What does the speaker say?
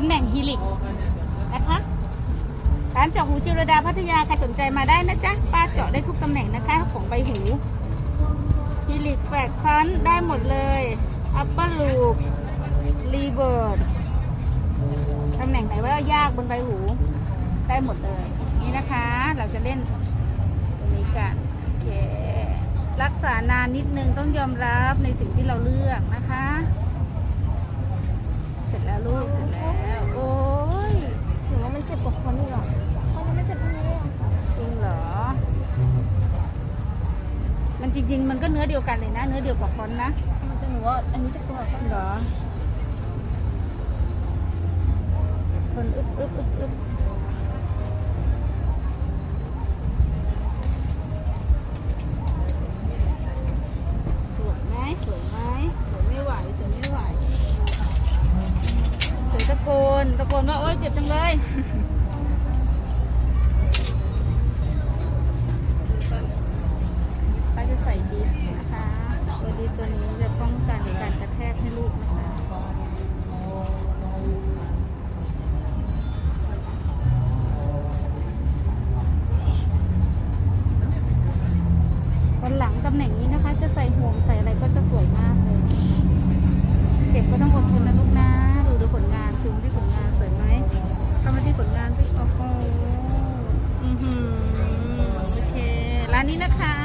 ำแหน่งฮีลิกนะคะร้านเจาะหูจิรดาพัทยาใครสนใจมาได้นะจ๊ะป้าเจาะได้ทุกตำแหน่งนะคะของใบหูฮีลิกแฟดคันได้หมดเลยอัปเปอร์ลูปรีเบิร์ดตำแหน่งไหนว่ายากบนใบหู ได้หมดเลย นี่นะคะ เราจะเล่นตรงนี้กันโอเครักษานานนิดนึงต้องยอมรับในสิ่งที่เราเลือกนะคะ ริง ๆ มันก็เนื้อเดียวกันเลยนะ เนื้อเดียวกับคอนนะแต่หนูว่าอันนี้เจ็บกว่าคนเหรอทนอึบอึบอึบอึบสวยไหมสวยไหมสวยไม่ไหวสวยไม่ไหวสวยตะโกนตะโกนว่าโอ๊ยเจ็บจังเลย ตัวนี้จะป้องกันการกระแทกให้ลูกนะคะวันหลังตำแหน่งนี้นะคะ จะใส่ห่วงใส่อะไรก็จะสวยมากเลย เจ็บก็ต้องอดทนนะลูกนะ ดูดูผลงานซูมที่ผลงานสวยไหมเข้ามาที่ผลงานสิโอ้โหอือหือโอเค ร้านนี้นะคะ